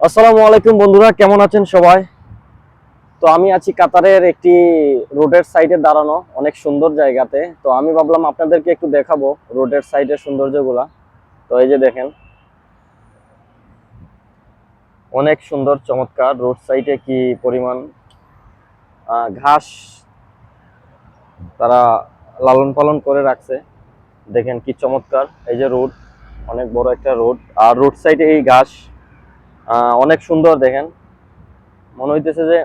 আসসালামু আলাইকুম বন্ধুরা, কেমন আছেন সবাই? তো আমি আছি কাতারের একটি রোডের সাইডে দাঁড়ানো, অনেক সুন্দর জায়গাতে। তো আমি ভাবলাম আপনাদেরকে একটু দেখাবো রোডের সাইডের সৌন্দর্যগুলা। তো এই যে দেখেন, অনেক সুন্দর, চমৎকার রোড সাইডে কি পরিমাণ ঘাস তারা লালন পালন করে রাখছে। দেখেন কি চমৎকার, এই যে রোড, অনেক বড় একটা রোড। আর রোড সাইডে এই ঘাস অনেক সুন্দর দেখেন। মনে হইতেছে যে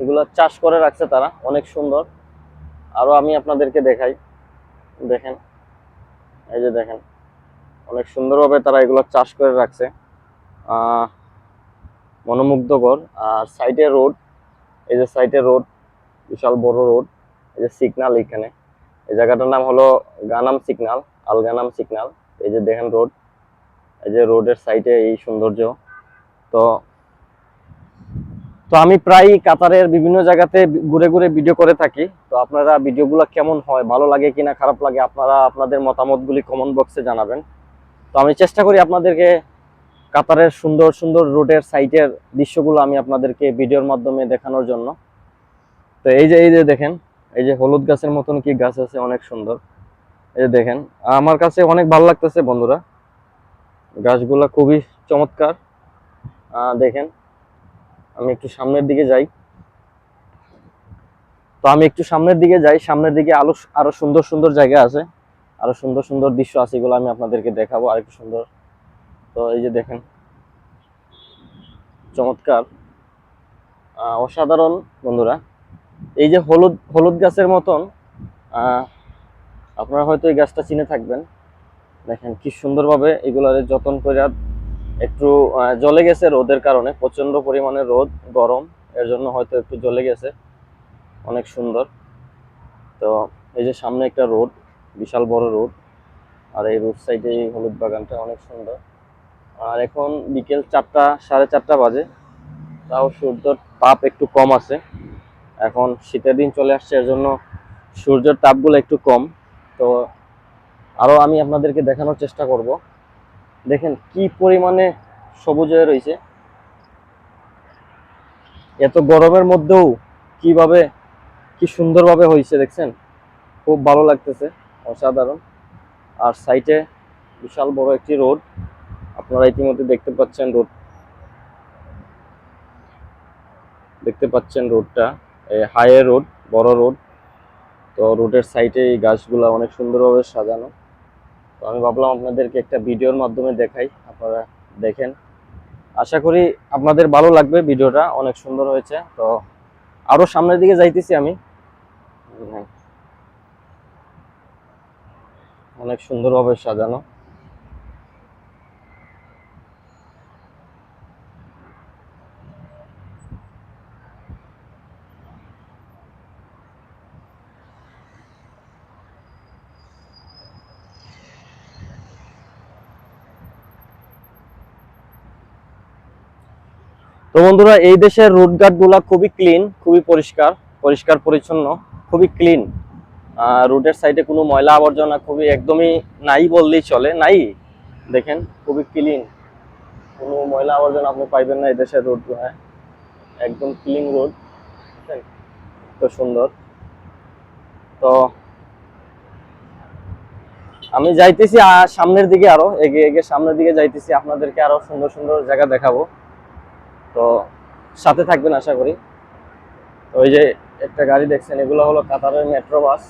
এগুলো চাষ করে রাখছে তারা, অনেক সুন্দর। আরও আমি আপনাদেরকে দেখাই। দেখেন, এই যে দেখেন, অনেক সুন্দরভাবে তারা এগুলো চাষ করে রাখছে। মনোমুগ্ধকর। আর সাইডে রোড, এই যে সাইডে রোড, বিশাল বড় রোড, এই যে সিগনাল এখানে এই জায়গাটার নাম হলো গানাম সিগনাল আলগানাম সিগনাল। এই যে দেখেন রোড এই যে রোডের সাইডে এই সৌন্দর্য। তো তো আমি প্রায় কাতারের বিভিন্ন জায়গাতে ঘুরে ঘুরে ভিডিও করে থাকি। তো আপনারা ভিডিওগুলো কেমন হয়, ভালো লাগে কিনা, খারাপ লাগে, আপনারা আপনাদের মতামতগুলি কমেন্ট বক্সে জানাবেন। তো আমি চেষ্টা করি আপনাদেরকে কাতারের সুন্দর সুন্দর রোডের সাইটের দৃশ্যগুলো আমি আপনাদেরকে ভিডিওর মাধ্যমে দেখানোর জন্য। তো এই যে এই যে দেখেন, এই যে হলুদ গাছের মতন কি গাছ আছে, অনেক সুন্দর। এই যে দেখেন, আমার কাছে অনেক ভালো লাগতেছে বন্ধুরা। গাছগুলা খুবই চমৎকার। দেখেন, আমি একটু সামনের দিকে যাই। তো আমি একটু সামনের দিকে যাই, সামনের দিকে আলো আরও সুন্দর সুন্দর জায়গা আছে। আরও সুন্দর সুন্দর দৃশ্য আছে, এগুলো আমি আপনাদেরকে দেখাবো আর একটু সুন্দর। তো এই যে দেখেন, চমৎকার। অসাধারণ বন্ধুরা। এই যে হলুদ হলুদ গাছের মতন আপনারা হয়তো এই গাছটা চিনে থাকবেন। দেখেন কি সুন্দরভাবে এগুলার যতন করে একটু জলে গেছে রোদের কারণে প্রচণ্ড পরিমাণে রোদ, গরম, এর জন্য হয়তো একটু জ্বলে গেছে, অনেক সুন্দর। তো এই যে সামনে একটা রোড, বিশাল বড় রোড, আর এই রোড সাইডে এই হলুদ বাগানটা অনেক সুন্দর। আর এখন বিকেল চারটা, সাড়ে চারটা বাজে, তাও সূর্যর তাপ একটু কম আছে। এখন শীতের দিন চলে আসছে, এর জন্য সূর্যের তাপগুলো একটু কম। তো আরও আমি আপনাদেরকে দেখানোর চেষ্টা করব। দেখেন কি পরিমাণে সবুজ হয়ে রয়েছে। এত গরমের মধ্যেও কীভাবে, কি সুন্দরভাবে হয়েছে দেখছেন? খুব ভালো লাগতেছে, অসাধারণ। আর সাইটে বিশাল বড় একটি রোড, আপনারা ইতিমধ্যে দেখতে পাচ্ছেন রোড, দেখতে পাচ্ছেন রোডটা। হাইওয়ে রোড, বড় রোড। তো রোডের সাইডে এই গাছগুলা অনেক সুন্দরভাবে সাজানো। তো আমি ভাবলাম আপনাদেরকে একটা ভিডিওর মাধ্যমে দেখাই, আপনারা দেখেন। আশা করি আপনাদের ভালো লাগবে ভিডিওটা, অনেক সুন্দর হয়েছে। তো আরও সামনের দিকে যাইতেছি আমি। হ্যাঁ। অনেক সুন্দরভাবে সাজানো। তো বন্ধুরা, এই দেশের রোডঘাটগুলা খুবই ক্লিন খুবই পরিষ্কার পরিষ্কার পরিচ্ছন্ন, খুবই ক্লিন রোডের সাইডে কোনো ময়লা আবর্জনা খুবই একদমই নাই বললেই চলে, নাই? দেখেন, খুবই ক্লিন কোনো ময়লা আবর্জনা আপনি পাইবেন না এই দেশের রোড হ্যাঁ একদম ক্লিন রোড তো সুন্দর। তো আমি যাইতেছি সামনের দিকে আরও, এগিয়ে এগিয়ে সামনের দিকে যাইতেছি, আপনাদেরকে আরও সুন্দর সুন্দর জায়গা দেখাবো। তো সাথে থাকবেন আশা করি। ওই যে একটা গাড়ি দেখছেন, এগুলো হলো কাতারের মেট্রো বাস।